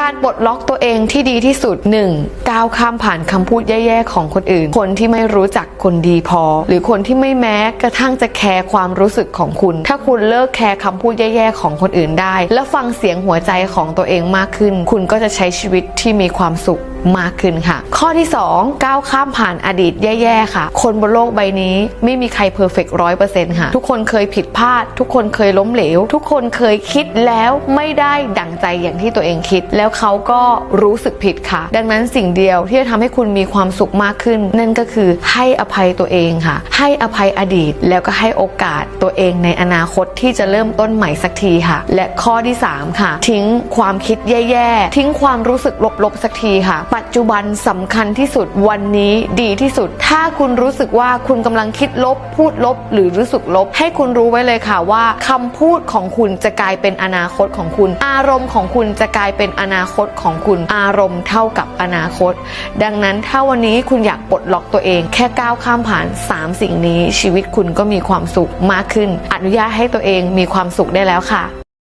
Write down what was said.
การปลดล็อกตัวเองที่ดีที่สุด 1. ก้าวข้ามผ่านคำพูดแย่ๆของคนอื่น คนที่ไม่รู้จักคนดีพอ หรือคนที่ไม่แม้กระทั่งจะแคร์ความรู้สึกของคุณ ถ้าคุณเลิกแคร์คำพูดแย่ๆของคนอื่นได้ และฟังเสียงหัวใจของตัวเองมากขึ้น คุณก็จะใช้ชีวิตที่มีความสุข มากขึ้นค่ะ ข้อที่ 2 ก้าวข้ามผ่านอดีตแย่ๆค่ะ คนบนโลกใบนี้ไม่มีใครเพอร์เฟกต์ร้อยเปอร์เซ็นต์ค่ะ ทุกคนเคยผิดพลาด ทุกคนเคยล้มเหลว ทุกคนเคยคิดแล้วไม่ได้ดั่งใจอย่างที่ตัวเองคิด แล้วเขาก็รู้สึกผิดค่ะ ดังนั้นสิ่งเดียวที่จะทำให้คุณมีความสุขมากขึ้น นั่นก็คือให้อภัยตัวเองค่ะ ให้อภัยอดีตแล้วก็ให้โอกาสตัวเองในอนาคตที่จะเริ่มต้นใหม่สักทีค่ะ และข้อที่สามค่ะ ทิ้งความคิดแย่ๆทิ้งความรู้สึกลบๆสักทีค่ะปัจจุบันสำคัญที่สุดวันนี้ดีที่สุด ถ้าคุณรู้สึกว่าคุณกำลังคิดลบ พูดลบ หรือรู้สึกลบ ให้คุณรู้ไว้เลยค่ะว่าคำพูดของคุณจะกลายเป็นอนาคตของคุณ อารมณ์ของคุณจะกลายเป็นอนาคตของคุณ อารมณ์เท่ากับอนาคต ดังนั้นถ้าวันนี้คุณอยากปลดล็อกตัวเอง แค่ก้าวข้ามผ่าน 3 สิ่งนี้ ชีวิตคุณก็มีความสุขมากขึ้น อนุญาตให้ตัวเองมีความสุขได้แล้วค่ะ